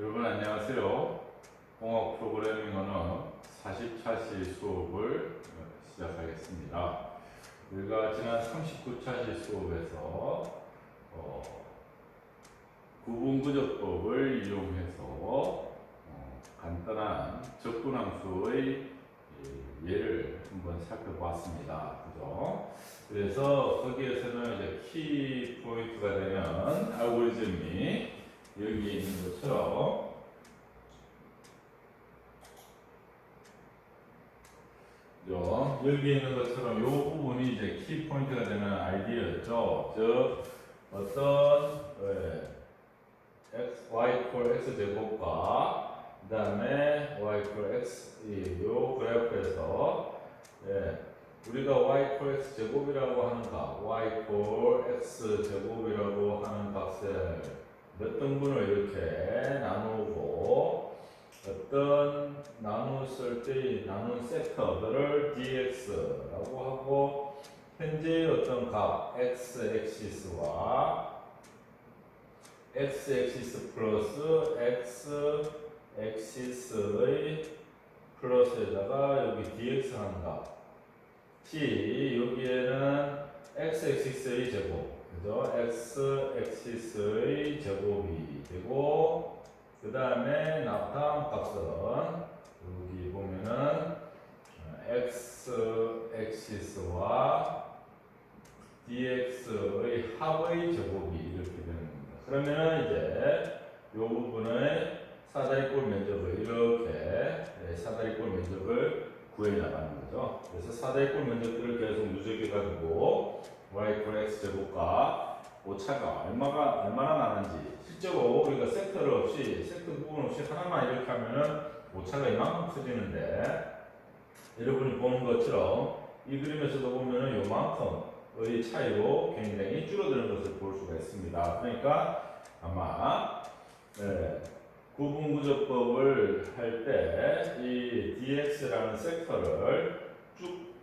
여러분 안녕하세요. 공학 프로그래밍 언어 40차시 수업을 시작하겠습니다. 우리가 지난 39차시 수업에서 어, 구분구조법을 이용해서 어, 간단한 적분함수의 이 예를 한번 살펴보았습니다. 그죠? 그래서 거기에서는 이제 키 포인트가 되는 알고리즘이 여기 있는 것처럼 요, 여기 있는 것처럼 이 부분이 이제 키 포인트가 되는 아이디어였죠. 즉 어떤 예, x, y equal x 제곱과 그 다음에 y equal x 이 요 그래프에서 예, 우리가 y equal x 제곱이라고 하는 값, y equal x 제곱이라고 하는 값을 몇 등분을 이렇게 나누고 어떤 나누었을 때 나눈 섹터들을 dx라고 하고 현재 어떤 값 x 엑시스와 x 엑시스 플러스 x 엑시스의 플러스에다가 여기 dx 하는 값이 여기에는 x 엑시스의 제곱 그죠? x 엑시스의 제곱이 되고 그 다음에 다음 값은 여기 보면은 어, x 엑시스와 dx의 합의 제곱이 이렇게 되는 겁니다. 그러면 이제 이 부분의 사다리꼴 면적을 이렇게 네, 사다리꼴 면적을 구해 나가는 거죠. 그래서 사다리꼴 면적들을 계속 누적해 가지고 y x 제곱과 오차가 얼마가 얼마나 나는지 실제로 우리가 섹터를 없이 섹터 부분 없이 하나만 이렇게 하면은 오차가 이만큼 커지는데 여러분이 보는 것처럼 이 그림에서도 보면은 요만큼의 차이로 굉장히 줄어드는 것을 볼 수가 있습니다. 그러니까 아마 네, 구분구조법을 할 때 이 dx라는 섹터를 쭉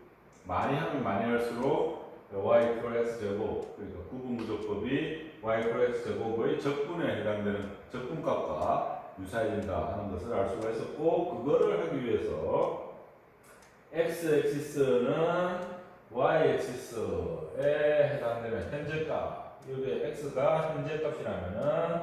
많이 하면 많이 할수록 y equal x 제곱 그러니까 구분구조법이 y x 제곱의 적분에 해당되는 적분값과 유사해진다 하는 것을 알 수가 있었고 그거를 하기 위해서 x 엑시스는 y 엑시스에 해당되는 현재값 여기 x가 현재값이라면은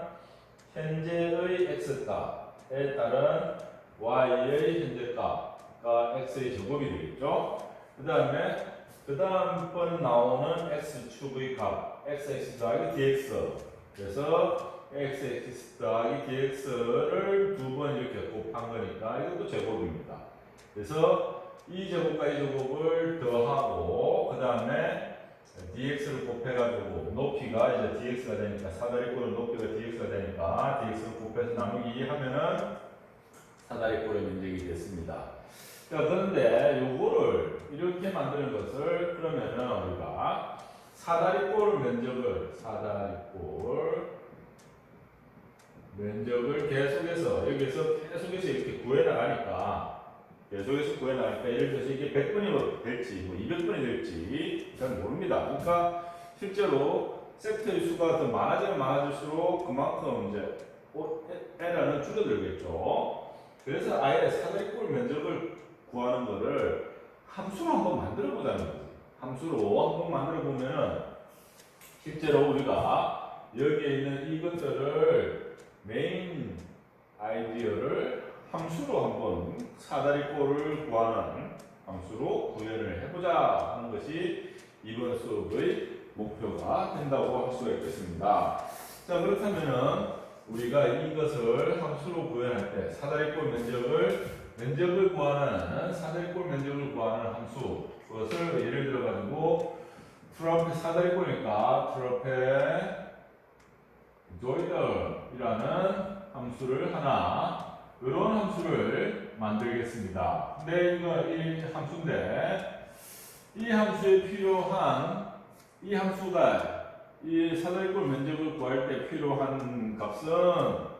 현재의 x 값에 따른 y의 현재값과 x의 제곱이 되겠죠. 그 다음에 그 다음 번 나오는 x축의 값, x-x 더하기 dx. 그래서 x-x 더하기 dx를 두 번 이렇게 곱한 거니까 이것도 제곱입니다. 그래서 이 제곱과 이 제곱을 더하고 그 다음에 dx를 곱해가지고 높이가 이제 dx가 되니까 사다리꼴의 높이가 dx가 되니까 dx를 곱해서 나누기 하면은 사다리꼴의 면적이 됐습니다. 자, 그런데 요거를 이렇게 만드는 것을 그러면은 우리가 사다리꼴 면적을 사다리꼴 면적을 계속해서 여기서 계속해서 이렇게 구해 나가니까 계속해서 구해 나가니까 예를 들어서 이게 100번이 될지 뭐 200번이 될지 잘 모릅니다. 그러니까 실제로 섹터의 수가 더 많아지면 많아질수록 그만큼 이제 에러는 줄어들겠죠. 그래서 아예 사다리꼴 면적을 구하는 거를 함수로 한번 만들어 보자는 거지. 함수로 한번 만들어 보면은 실제로 우리가 여기에 있는 이것들을 메인 아이디어를 함수로 한번 사다리꼴을 구하는 함수로 구현을 해보자 하는 것이 이번 수업의 목표가 된다고 할 수가 있겠습니다. 자 그렇다면은 우리가 이것을 함수로 구현할 때 사다리꼴 면적을 면적을 구하는 사다리꼴 면적을 구하는 함수 그것을 예를 들어 가지고 트럼펫 사다리꼴이니까 트럼펫 조이더이라는 함수를 하나 이런 함수를 만들겠습니다. 근데 이거 이 함수인데 이 함수에 필요한 이 함수가 이 사다리꼴 면적을 구할 때 필요한 값은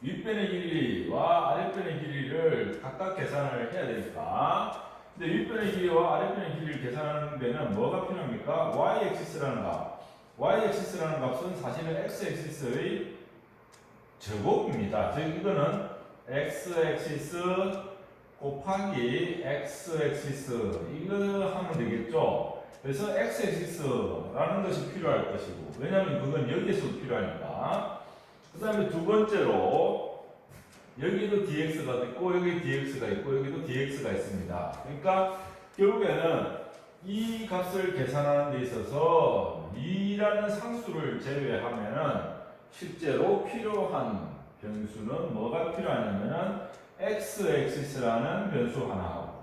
윗변의 길이와 아랫변의 길이를 각각 계산을 해야 되니까 근데 윗변의 길이와 아랫변의 길이를 계산하는 데는 뭐가 필요합니까? y-axis라는 값 y-axis라는 값은 사실은 x-axis의 제곱입니다. 즉 이거는 x 엑시스 곱하기 x 엑시스 이거 하면 되겠죠. 그래서 x 엑시스라는 것이 필요할 것이고 왜냐하면 그건 여기에서 필요하니까. 그 다음에 두 번째로 여기도 dx가 있고 여기 dx가 있고 여기도 dx가 있습니다. 그러니까 결국에는 이 값을 계산하는 데 있어서 2라는 상수를 제외하면은 실제로 필요한 변수는 뭐가 필요하냐면은 x 엑시스라는 변수 하나하고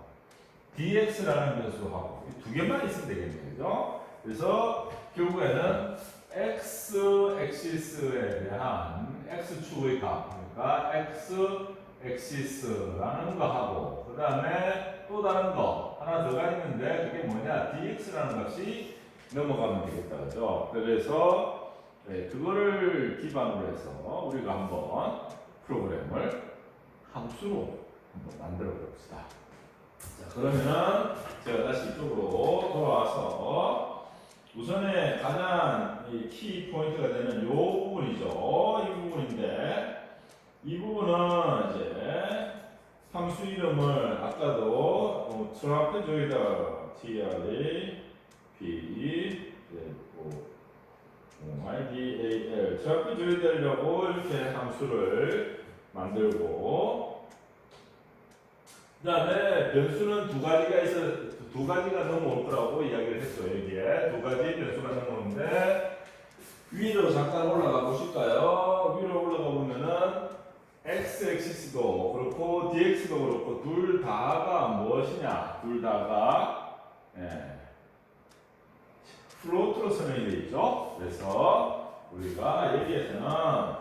dx라는 변수하고 이두 개만 있으면 되겠네요. 그래서 결국에는 x 엑시스에 대한 x축의 값 그러니까 x 엑시스라는 거하고 그 다음에 또 다른 거 하나 더가 있는데 그게 뭐냐 dx라는 값이 넘어가면 되겠다 그죠? 그래서 네, 그거를 기반으로 해서 우리가 한번 프로그램을 함수로 한번 만들어 봅시다. 자, 그러면은 제가 다시 이쪽으로 돌아와서 우선에 가장 이키 포인트가 되는 이 부분이죠. 이 부분인데 이 부분은 이제 함수 이름을 아까도 어, 트라페조이다 TRA B 뭐 IDAL 트라페조이다라고 이렇게 함수를 만들고 그 다음에 변수는 두 가지가 있어 두 가지가 넘어올 거라고 이야기를 했어요 여기에 두 가지 변수가 넘어오는데 위로 잠깐 올라가 보실까요? 위로 올라가 보면은 x 엑시스도 그렇고 dx도 그렇고 둘 다가 무엇이냐? 둘 다가 예, 플로트로 설명이 되어 있죠. 그래서 우리가 여기에서는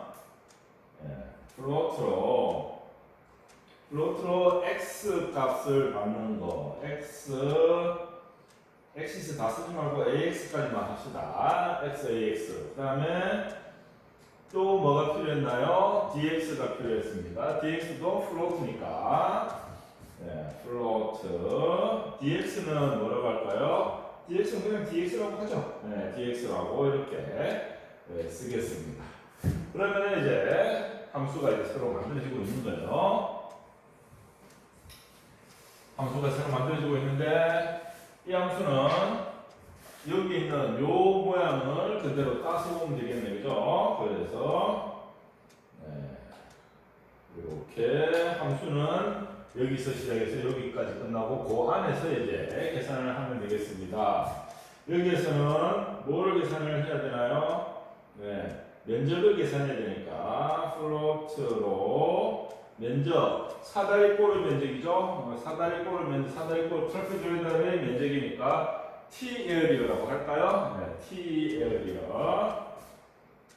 예, 플로트로 플로트로 x 값을 받는 거 x 엑시스 다 쓰지 말고 ax까지만 합시다. x, ax. 그 다음에 또 뭐가 필요했나요? dx가 필요했습니다. dx도 플로트니까. 네, 플로트. dx는 뭐라고 할까요? dx는 그냥 dx라고 하죠. 네, dx라고 이렇게 네, 쓰겠습니다. 그러면 이제 함수가 이제 새로 만들어지고 있는 거예요. 함수가 새로 만들어지고 있는데 이 함수는 여기 있는 요 모양을 그대로 따서 보면 되겠네요. 그죠? 그래서 네. 이렇게 함수는 여기서 시작해서 여기까지 끝나고 그 안에서 이제 계산을 하면 되겠습니다. 여기에서는 뭐를 계산을 해야 되나요? 네. 면적을 계산해야 되니까 플로트로 면적 사다리 꼬르 면적이죠. 어, 사다리 꼬르 면적 사다리 꼬르 트라페조이드의 면적이니까 T 에어리어라고 할까요? 네, T 에어리어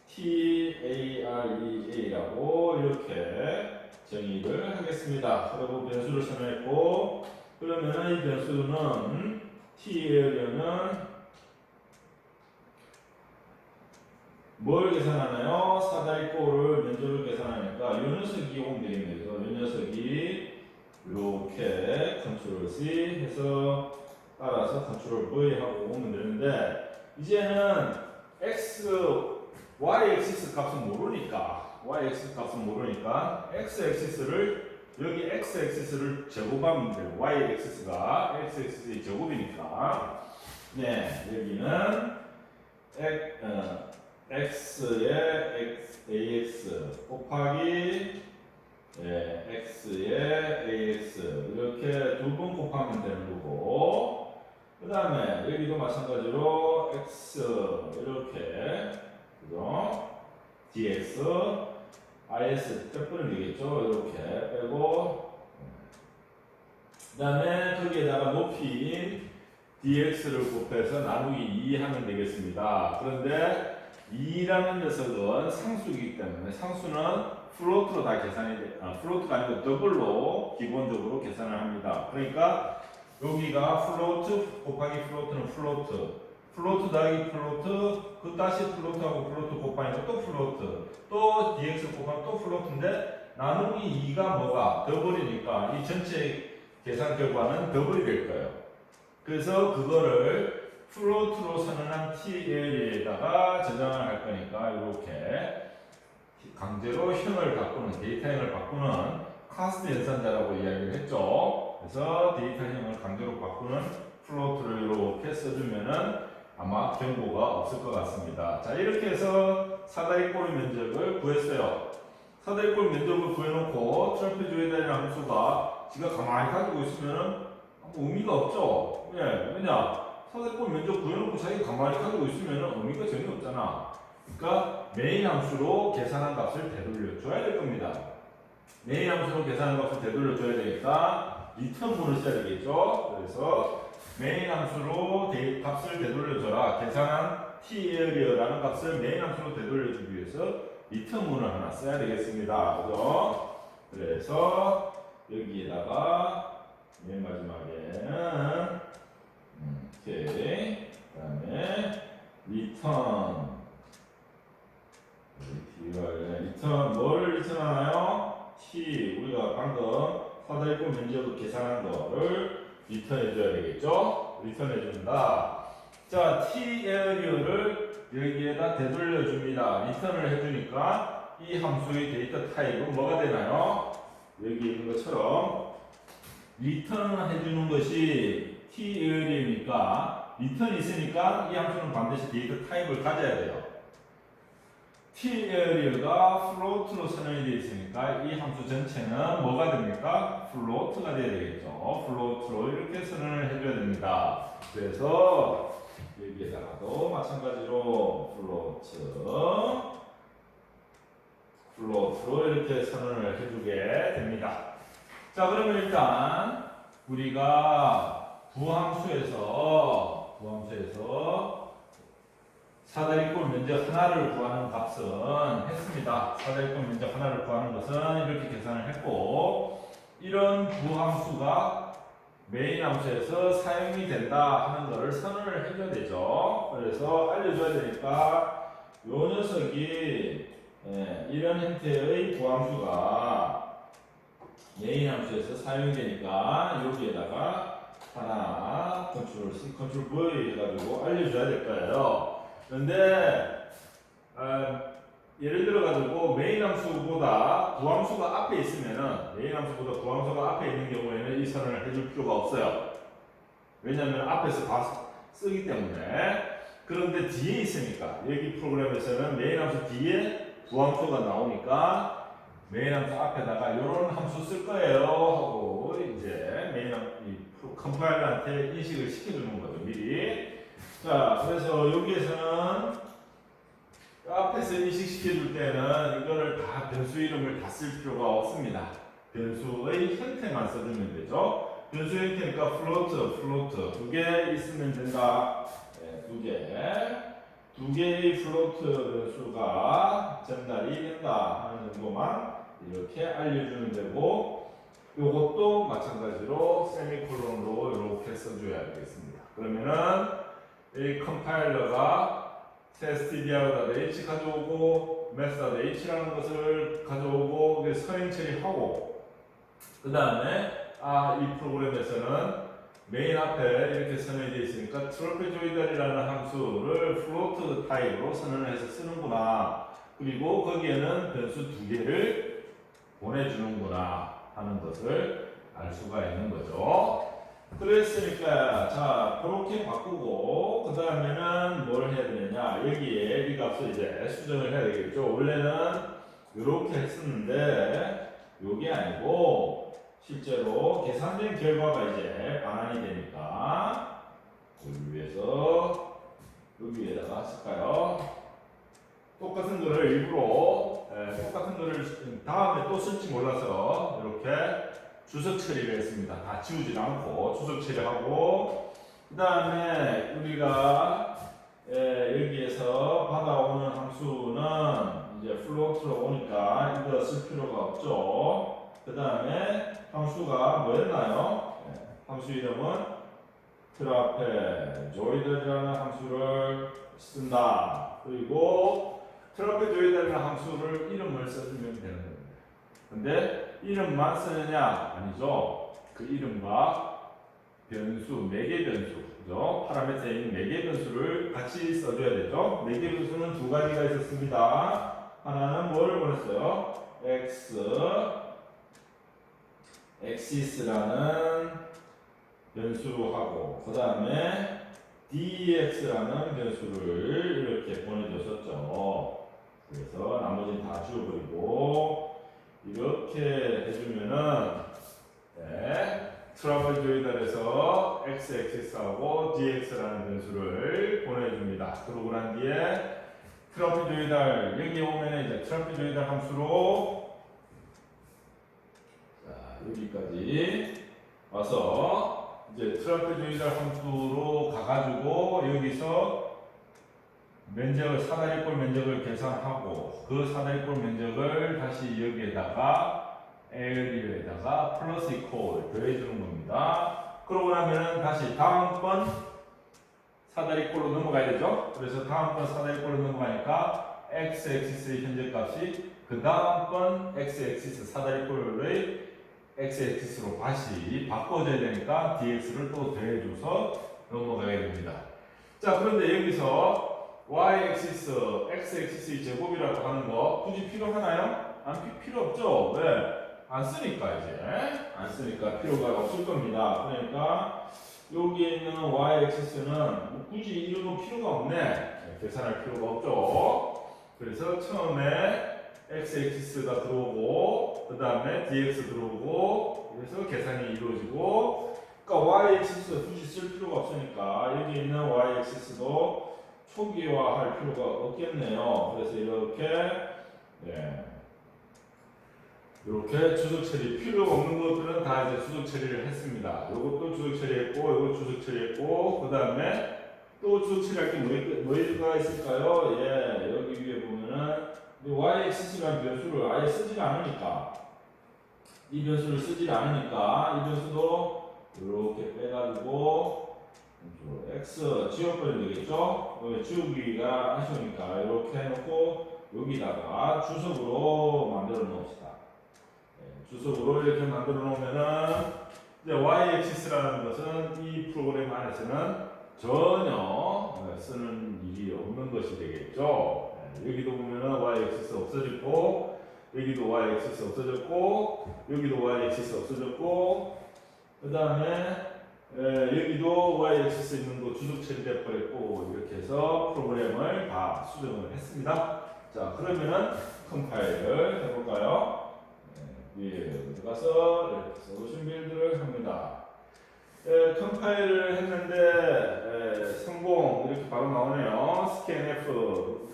T A R E A라고 이렇게 정의를 하겠습니다. 그리고 변수를 설명했고 그러면 이 변수는 T 에어리어는 뭘 계산하나요? 사다리 꼬를 면적을 계산하니까 이 녀석이 오면 되겠네요. 이 녀석이 이렇게 컨트롤 C 해서 따라서 컨트롤 V 하고 오면 되는데 이제는 X, Y 엑시스 값은 모르니까 Y 엑시스 값은 모르니까 X 엑시스를 여기 X 엑시스를 제곱하면 돼요. Y 엑시스가 X 엑시스의 제곱이니까 네 여기는 X, 어, x의 x, ax 곱하기 예, x의 ax 이렇게 두 번 곱하면 되는 거고 그 다음에 여기도 마찬가지로 x 이렇게 그죠? dx is 빼버리면 되겠죠? 이렇게 빼고 그 다음에 거기에다가 높이인 dx를 곱해서 나누기 2 하면 되겠습니다. 그런데 2라는 녀석은 상수이기 때문에 상수는 플로트로 다 계산이 돼, 아, 플로트가 아니고 더블로 기본적으로 계산을 합니다. 그러니까 여기가 플로트 곱하기 플로트는 플로트, 플로트 더하기 플로트, 그 다시 플로트하고 플로트 곱하니까 또 플로트, 또 dx 곱하면 또 플로트인데 나누기 2가 뭐가 더블이니까 이 전체 계산 결과는 더블이 될 거예요. 그래서 그거를 플로트로 선언한 TL에다가 저장을 할 거니까 이렇게 강제로 형을 바꾸는 데이터형을 바꾸는 카스트 연산자라고 이야기를 했죠. 그래서 데이터형을 강제로 바꾸는 플로트를 이렇게 써주면은 아마 경고가 없을 것 같습니다. 자 이렇게 해서 사다리 꼴 면적을 구했어요. 사다리 꼴 면적을 구해놓고 트럼프조이다라는 함수가 지가 가만히 가지고 있으면은 아무 의미가 없죠. 왜? 왜냐? 사다리꼴 면적 구해놓고 자기가 가만히 가지고 있으면은 의미가 전혀 없잖아. 그러니까 메인 함수로 계산한 값을 되돌려 줘야 될 겁니다. 메인 함수로 계산한 값을 되돌려 줘야 되니까 리턴문을 써야 되겠죠. 그래서 메인 함수로 대- 값을 되돌려 줘라. 계산한 t 에어리어라는 값을 메인 함수로 되돌려 주기 위해서 리턴문을 하나 써야 되겠습니다. 그죠? 그래서 여기에다가 맨 마지막에는 음, 오케이. 그 다음에 리턴 T를 리턴 뭘 리턴하나요? T 우리가 방금 사다리꼴 면적을 계산한 거를 리턴해 줘야 되겠죠? 리턴해 준다. 자, T 에어리어를 여기에다 되돌려 줍니다. 리턴을 해주니까 이 함수의 데이터 타입은 뭐가 되나요? 여기 있는 것처럼 리턴을 해주는 것이 T 에어리어니까 리턴이 있으니까 이 함수는 반드시 데이터 타입을 가져야 돼요. T 에어리어가 플로트로 선언이 되어 있으니까 이 함수 전체는 뭐가 됩니까? 플로트가 되어야 되겠죠. 플로트로 이렇게 선언을 해줘야 됩니다. 그래서 여기에다가도 마찬가지로 플로트 플로트로 이렇게 선언을 해주게 됩니다. 자 그러면 일단 우리가 부함수에서 부함수에서 사다리꼴 면적 하나를 구하는 값은 했습니다. 사다리꼴 면적 하나를 구하는 것은 이렇게 계산을 했고 이런 부함수가 메인 함수에서 사용이 된다 하는 것을 선언을 해줘야 되죠. 그래서 알려줘야 되니까 요 녀석이 예, 이런 형태의 부함수가 메인 함수에서 사용이 되니까 여기에다가 하나 컨트롤 C, 컨트롤 V 해가지고 알려줘야 될 거예요. 그런데 어, 예를 들어 가지고 메인 함수보다 부함수가 앞에 있으면은 메인 함수보다 부함수가 앞에 있는 경우에는 이 선언을 해줄 필요가 없어요. 왜냐하면 앞에서 다 쓰- 쓰기 때문에. 그런데 뒤에 있으니까 여기 프로그램에서는 메인 함수 뒤에 부함수가 나오니까 메인 함수 앞에다가 이런 함수 쓸 거예요 하고 이제 메인 함, 이 프로- 컴파일러한테 인식을 시켜주는 거죠 미리. 자, 그래서 여기에서는 앞에서 인식시켜 줄 때는 이거를 다 변수 이름을 다 쓸 필요가 없습니다. 변수의 형태만 써주면 되죠. 변수 형태니까 플로트, 플로트 두 개 있으면 된다. 네, 두 개. 두 개의 플로트 변수가 전달이 된다 하는 정도만 이렇게 알려주면 되고 이것도 마찬가지로 세미콜론으로 이렇게 써줘야 되겠습니다. 그러면은 이 컴파일러가 testdr h 가져오고 method h라는 것을 가져오고 서행 처리하고 그 다음에 아 이 프로그램에서는 메인 앞에 이렇게 선언이 되어 있으니까 트로페조이달이라는 함수를 플로트 타입으로 선언을 해서 쓰는구나 그리고 거기에는 변수 두 개를 보내주는구나 하는 것을 알 수가 있는 거죠. 그랬으니까 자 그렇게 바꾸고 그 다음에는 뭘 해야 되느냐. 여기에 이 값을 이제 수정을 해야 되겠죠. 원래는 이렇게 했었는데 요게 아니고 실제로 계산된 결과가 이제 반환이 되니까 여기 위해서 여기에다가 쓸까요 똑같은 거를 일부러 예, 똑같은 거를 다음에 또 쓸지 몰라서 이렇게 주석 처리를 했습니다. 다 지우지 않고 주석 처리하고 그 다음에 우리가 예, 여기에서 받아오는 함수는 이제 플로트로 오니까 이거 쓸 필요가 없죠. 그 다음에 함수가 뭐였나요? 예, 함수 이름은 트라페 조이드라는 함수를 쓴다. 그리고 트라페 조이드라는 함수를 이름을 써주면 되는 겁니다. 근데 이름만 쓰느냐? 아니죠. 그 이름과 변수, 매개 변수, 그죠? 파라미터인 매개 변수를 같이 써줘야 되죠. 매개 변수는 두 가지가 있었습니다. 하나는 뭘 보냈어요? x xis라는 변수로 하고 그 다음에 dx라는 변수를 이렇게 보내줬었죠. 그래서 나머지는 다 지워버리고 이렇게 해주면은 네, 트러블 조이달에서 x xs하고 dx라는 변수를 보내줍니다. 그러고 난 뒤에 트러블 조이달 여기 오면 이제 트러블 조이달 함수로 자 여기까지 와서 이제 트러블 조이달 함수로 가가지고 여기서 면적을 사다리꼴 면적을 계산하고 그 사다리꼴 면적을 다시 여기에다가 에어리어에다가 플러스 이퀄 더해주는 겁니다. 그러고 나면은 다시 다음번 사다리꼴로 넘어가야 되죠. 그래서 다음번 사다리꼴로 넘어가니까 x 엑시스의 현재 값이 그 다음번 x 엑시스 사다리꼴의 x 엑시스로 다시 바꿔줘야 되니까 dx를 또 더해줘서 넘어가야 됩니다. 자 그런데 여기서 y 엑시스, x 엑시스의 제곱이라고 하는 거 굳이 필요하나요? 안 피- 필요 없죠. 왜? 안 쓰니까 이제 안 쓰니까 필요가 없을 겁니다. 그러니까 여기에 있는 y 엑시스는 뭐 굳이 이런 건 필요가 없네. 네, 계산할 필요가 없죠. 그래서 처음에 x 엑시스가 들어오고 그 다음에 dx 들어오고 그래서 계산이 이루어지고 그러니까 y 엑시스 굳이 쓸 필요가 없으니까 여기 있는 y 엑시스도 초기화할 필요가 없겠네요. 그래서 이렇게 네. 이렇게 주석 처리 필요 없는 것들은 다 이제 주석 처리를 했습니다. 이것도 주석 처리했고, 이거 주석 처리했고, 그 다음에 또 주석 처리할 게 뭐- 뭐가 있을까요? 예, 여기 위에 보면은 이 y-x라는 변수를 아예 쓰지 않으니까 이 변수를 쓰지 않으니까 이 변수도 이렇게 빼가지고 x 지워버리면 되겠죠? 왜 지우기가 아쉬우니까 이렇게 해놓고 여기다가 주석으로 만들어 놓읍시다. 네, 주석으로 이렇게 만들어 놓으면은 이제 y-axis라는 것은 이 프로그램 안에서는 전혀 어, 쓰는 일이 없는 것이 되겠죠. 네, 여기도 보면은 y-axis 없어졌고, 여기도 y-axis 없어졌고, 여기도 y-axis 없어졌고, 그 다음에 여기도 y-axis 있는 거 주석 처리돼 버렸고 이렇게 해서 프로그램을 다 수정을 했습니다. 자 그러면은 컴파일을 해볼까요? 네, 위에 들어가서 솔루션 빌드를 합니다. 에, 컴파일을 했는데 에, 성공 이렇게 바로 나오네요. scanf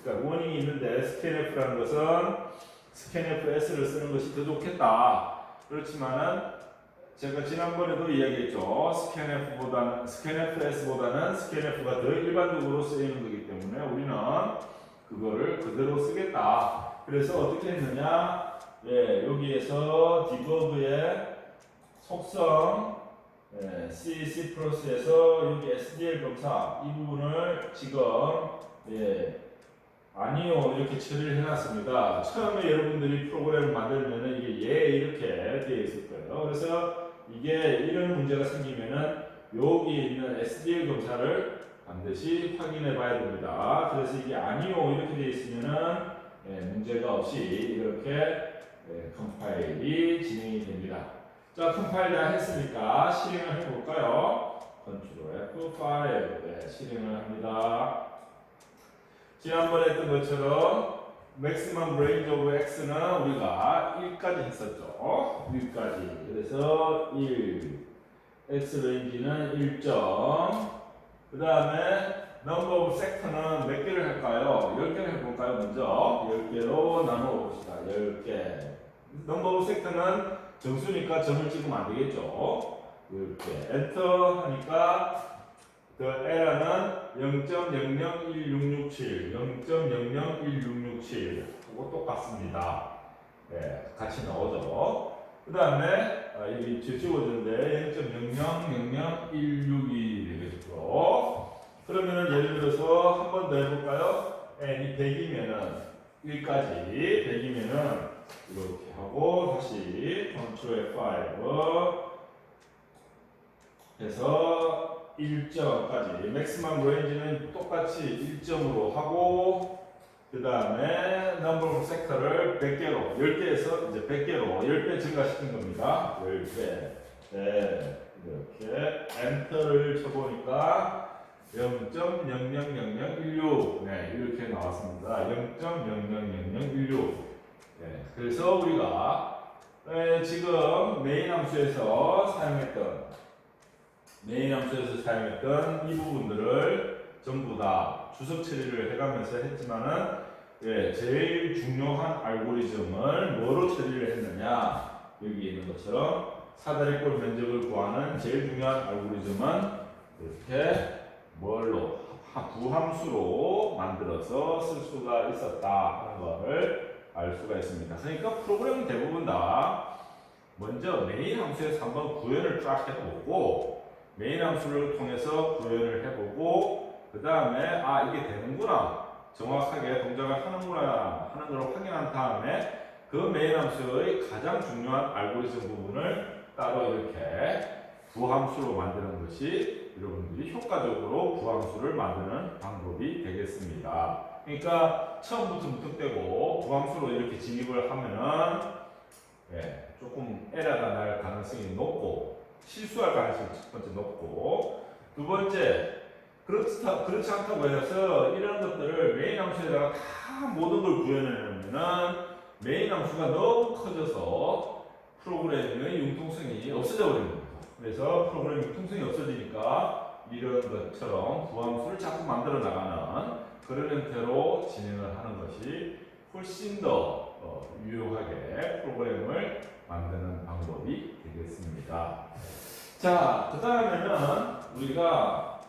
그러니까 원인이 있는데 scanf라는 것은 scanfs를 쓰는 것이 더 좋겠다. 그렇지만은 제가 지난번에도 이야기했죠. scanf보다는 scanfs보다는 scanf가 더 일반적으로 쓰이는 거기 때문에 우리는 그거를 그대로 쓰겠다. 그래서 어떻게 했느냐? 예, 여기에서 디버브의 속성 예, C, C 플러스에서 여기 SDL 검사 이 부분을 지금 예, 아니요 이렇게 처리를 해놨습니다. 처음에 여러분들이 프로그램을 만들면은 이게 예 이렇게 되어 있을 거예요. 그래서 이게 이런 문제가 생기면은 여기 있는 SDL 검사를 반드시 확인해 봐야 됩니다. 그래서 이게 아니요 이렇게 되어 있으면은 예, 문제가 없이 이렇게 예, 컴파일이 진행이 됩니다. 자, 컴파일 다 했으니까 실행을 해볼까요? 컨트롤 F5 네, 실행을 합니다. 지난번에 했던 것처럼 maximum of x는 우리가 1까지 했었죠. 1까지. 그래서 1. x range는 1점. 그 다음에 number of sector는 몇 개를 할까요? 10개를 해볼까요? 먼저 10개로 나누어 봅시다. 10개. number of sector는 정수니까 점을 찍으면 안 되겠죠. 이렇게 엔터 하니까 그 에러는 0.001667, 0.001667 하고 똑같습니다. 네, 같이 나오죠. 그 다음에 아, 여기 지워졌는데 0.000161이 되겠죠. 그러면은 예를 들어서 한 번 더 해볼까요? n이 100이면은 1까지 100이면은 이렇게 하고 다시 컨트롤 F5 해서 1점까지 맥시멈 레인지는 똑같이 1점으로 하고 그 다음에 number of sector를 100개로 10개에서 이제 100개로 10배 증가시킨 겁니다. 10배. 네, 이렇게 엔터를 쳐보니까 0.000016 네, 이렇게 나왔습니다. 0.000016 네, 그래서 우리가 에, 지금 메인 함수에서 사용했던 메인 함수에서 사용했던 이 부분들을 전부 다 주석 처리를 해가면서 했지만은 예, 제일 중요한 알고리즘을 뭐로 처리를 했느냐 여기 있는 것처럼 사다리꼴 면적을 구하는 제일 중요한 알고리즘은 이렇게 뭘로 하- 부함수로 만들어서 쓸 수가 있었다 하는 것을 알 수가 있습니다. 그러니까 프로그램은 대부분 다 먼저 메인 함수에서 한번 구현을 쫙 해보고 메인 함수를 통해서 구현을 해보고 그 다음에 아 이게 되는구나 정확하게 동작을 하는구나 하는 걸 확인한 다음에 그 메인 함수의 가장 중요한 알고리즘 부분을 따로 이렇게 부함수로 만드는 것이 여러분들이 효과적으로 부함수를 만드는 방법이 되겠습니다. 그러니까 처음부터 무턱대고 부함수로 이렇게 진입을 하면은 예, 조금 에러가 날 가능성이 높고 실수할 가능성이 첫 번째 높고 두 번째 그렇다, 그렇지 않다고 해서 이런 것들을 메인 함수에다가 다 모든 걸 구현해내면은 메인 함수가 너무 커져서 프로그램의 융통성이 없어져 버리는 거죠. 그래서 프로그램 융통성이 없어지니까 이런 것처럼 부함수를 자꾸 만들어 나가는 그런 형태로 진행을 하는 것이 훨씬 더 어, 유용하게 프로그램을 만드는 방법이 되겠습니다. 자, 그 다음에는 우리가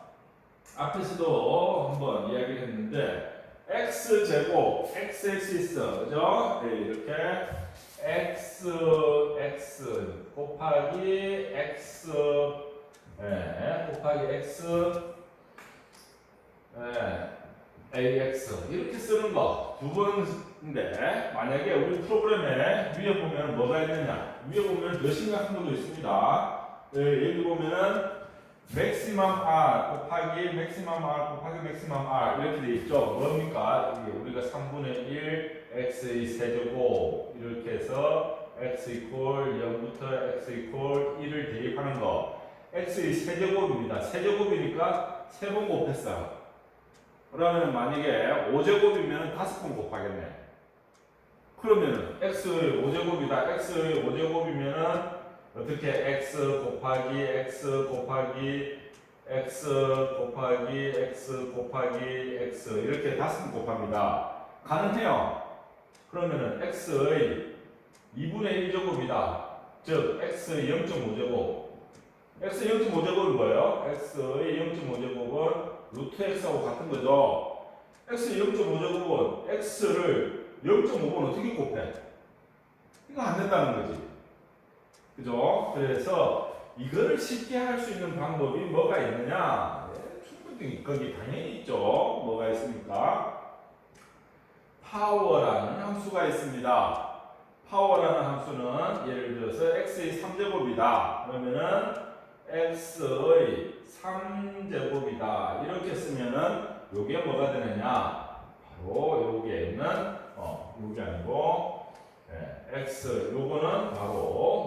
앞에서도 한번 이야기를 했는데 x 제곱, x 엑시스, 그죠? 네, 이렇게 x x 곱하기 x 네, 곱하기 x 네, ax 이렇게 쓰는 거 두 번 인데 만약에 우리 프로그램에 위에 보면 뭐가 있느냐 위에 보면 더 심각한 것도 있습니다. 네, 여기 보면은 맥시멈 r 곱하기 맥시멈 r 곱하기 맥시멈 r 이렇게 돼 있죠. 뭡니까? 이게 우리가 3분의 1 x의 세제곱 이렇게 해서 x 이퀄 0부터 x 이퀄 1을 대입하는 거. x의 세제곱입니다. 세제곱이니까 세 번 곱했어요. 그러면 만약에 5제곱이면 다섯 번 곱하겠네. 그러면 x의 5제곱이다. x의 5제곱이면은 어떻게 x 곱하기 x 곱하기 x 곱하기 x 곱하기 x 이렇게 다섯 번 곱합니다. 가능해요. 그러면은 x의 2분의 1제곱이다. 즉 x의 0.5제곱. x의 0.5제곱이 뭐예요? x의 0.5제곱은 루트 x하고 같은 거죠. x의 0.5제곱은 x를 0.5번 어떻게 곱해? 이거 안 된다는 거지. 그죠? 그래서 이거를 쉽게 할 수 있는 방법이 뭐가 있느냐? 네, 충분히 거기 당연히 있죠. 뭐가 있습니까? 파워라는 함수가 있습니다. 파워라는 함수는 예를 들어서 x의 3제곱이다. 그러면은 x의 3제곱이다. 이렇게 쓰면은 요게 뭐가 되느냐? 바로 여기에 있는 어, 요게 아니고 예, x 요거는 바로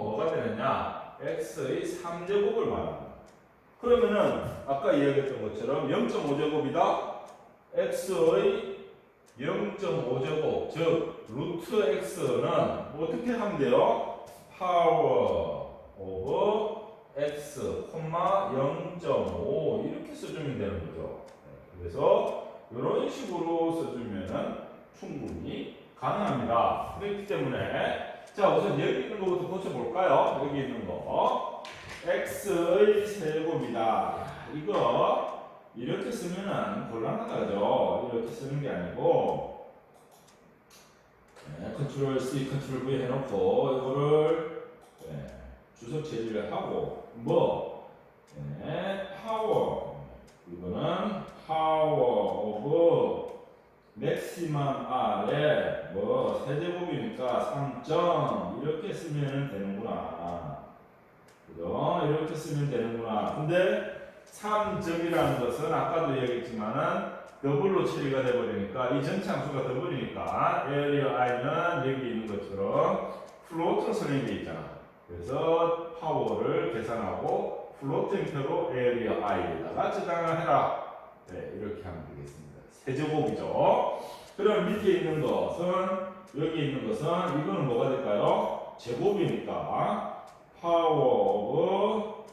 뭐가 되느냐? x의 3제곱을 말합니다. 그러면은 아까 이야기했던 것처럼 0.5제곱이다. x의 0.5제곱 즉 루트 x는 뭐 어떻게 하면 돼요? 파워 오브 x, 0.5 이렇게 써주면 되는 거죠. 네, 그래서 이런 식으로 써주면 충분히 가능합니다. 그렇기 때문에 자 우선 여기 있는 것부터 고쳐볼까요? 여기 있는 거 x의 세제곱이다. 야, 이거 이렇게 쓰면은 곤란하다죠. 이렇게 쓰는 게 아니고 네, 컨트롤 C, 컨트롤 V 해놓고 이거를 네, 주석 처리를 하고 뭐 네, 파워 이거는 파워 오브 맥시멈 R에 뭐 세제곱이니까 3점 이렇게 쓰면 되는구나 그죠? 이렇게 쓰면 되는구나 근데 3점이라는 것은 아까도 얘기했지만은 더블로 처리가 돼버리니까 이 함수가 더블이니까 에어리어 i는 여기 있는 것처럼 플로트 선행돼 있잖아. 그래서 파워를 계산하고 플로트 형태로 에어리어 i에다가 저장을 해라. 네, 이렇게 하면 되겠습니다. 세제곱이죠. 그럼 밑에 있는 것은 여기 있는 것은 이거는 뭐가 될까요? 제곱이니까 파워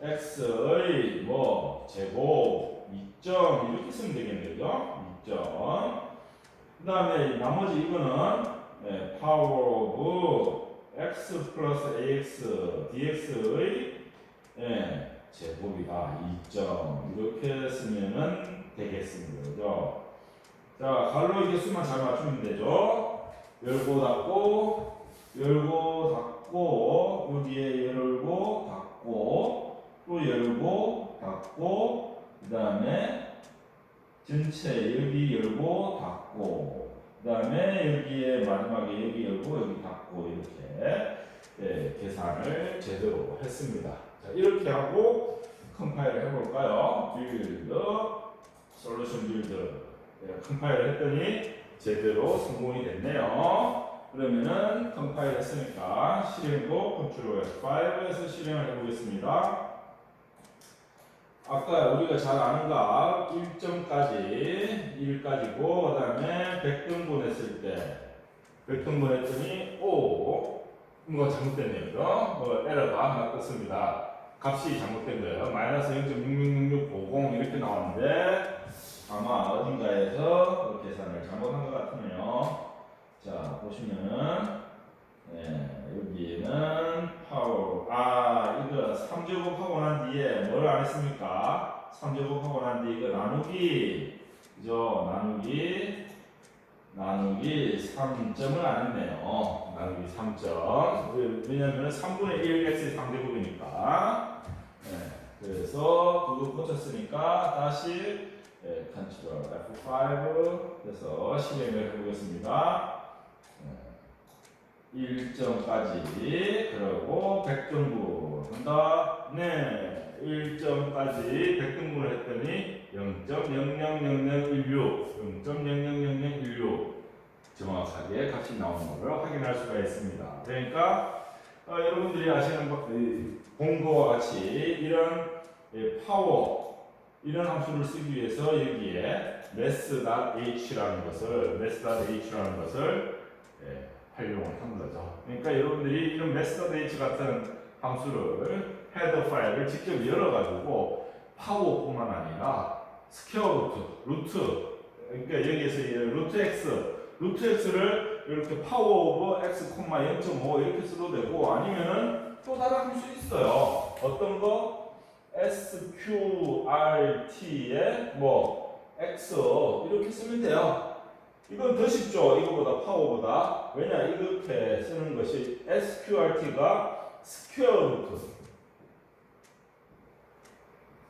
오브 x의 뭐 제곱 2점 이렇게 쓰면 되겠네요. 2점. 그 다음에 나머지 이거는 네, 파워 오브 x 플러스 ax dx의 예, 제곱이다. 2점 이렇게 쓰면은 되겠습니다. 그죠? 자, 갈로 이게 수만 잘 맞추면 되죠. 열고 닫고 열고 닫고 여기에 열고 닫고 또 열고 닫고 그 다음에 전체 여기 열고 닫고 그 다음에 여기에 마지막에 여기 열고 여기 닫고 이렇게 예, 계산을 제대로 했습니다. 자 이렇게 하고 컴파일을 해볼까요? 빌드 솔루션 빌드 예, 컴파일을 했더니 제대로 성공이 됐네요. 그러면은 컴파일 했으니까 실행도 컨트롤 F5에서 실행을 해보겠습니다. 아까 우리가 잘 아는 거 1점까지 1까지고 그 다음에 100등분 했을 때 100등분 했더니 오 뭔가 잘못됐네요. 뭐 에러가 하나 떴습니다. 값이 잘못된 거예요. 마이너스 0.66650 이렇게 나왔는데 아마 어딘가에서 그 계산을 잘못한 것 같으네요. 자 보시면은 네, 여기에는 파워 아 이거 3제곱 하고 난 뒤에 뭘 안 했습니까? 3제곱 하고 난 뒤에 이거 나누기 그죠? 나누기 나누기 3점을 안 했네요. 나누기 3점 왜냐면 3분의 1x 3제곱이니까 네, 그래서 그거 고쳤으니까 다시 네, 컨트롤 F5 그래서 실행을 해보겠습니다. 네, 1점까지. 그러고 100등분 한다. 네, 1점까지 100등분을 했더니 0.000016 0.000016 정확하게 값이 나오는 것을 확인할 수가 있습니다. 그러니까 어, 여러분들이 아시는 것, 이, 공부와 같이 이런 예, 파워 이런 함수를 쓰기 위해서 여기에 mass.h라는 것을 mass.h라는 것을 예, 활용을 한 거죠. 그러니까 여러분들이 이런 mass.h 같은 함수를 헤더 파일을 직접 열어가지고 파워뿐만 아니라 스퀘어 루트, 루트 그러니까 여기에서 이 루트 x 루트 x를 이렇게 파워 오브 x 콤마 0.5 이렇게 써도 되고 아니면은 또 다른 함수 있어요. 어떤 거 sqrt에 뭐 x 이렇게 쓰면 돼요. 이건 더 쉽죠. 이거보다 파워보다 왜냐 이렇게 쓰는 것이 sqrt가 스퀘어 루트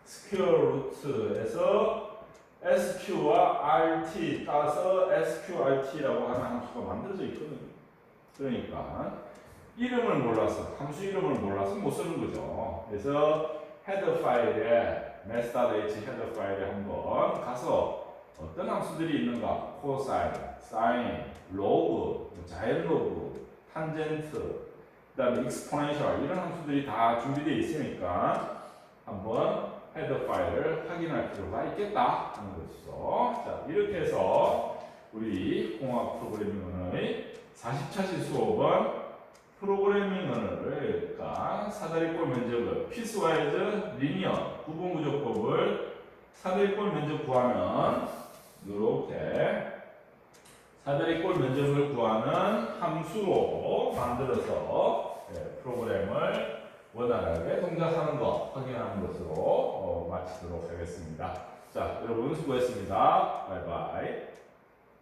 스퀘어 루트에서 SQ와 RT 따서 SQRT라고 하는 함수가 만들어져 있거든요. 그러니까 이름을 몰라서 함수 이름을 몰라서 못 쓰는 거죠. 그래서 헤더 파일에 mass.h 헤더 파일에 한번 가서 어떤 함수들이 있는가 코사인, 사인, 로그, 자연 로그, 탄젠트, 그다음에 익스포넨셜 이런 함수들이 다 준비되어 있으니까 한번 헤더 파일을 확인할 필요가 있겠다 하는 것이죠. 자, 이렇게 해서 우리 공학 프로그래밍의 40차시 수업은 프로그래밍 언어를 그러니까 사다리꼴 면적을 피스와이즈 리니어 구분 구조법을 사다리꼴 면적 구하는 이렇게 사다리꼴 면적을 구하는 함수로 만들어서 네, 프로그램을 원활하게 동작하는 것 확인하는 것으로 어, 마치도록 하겠습니다. 자, 여러분 수고했습니다. 바이바이.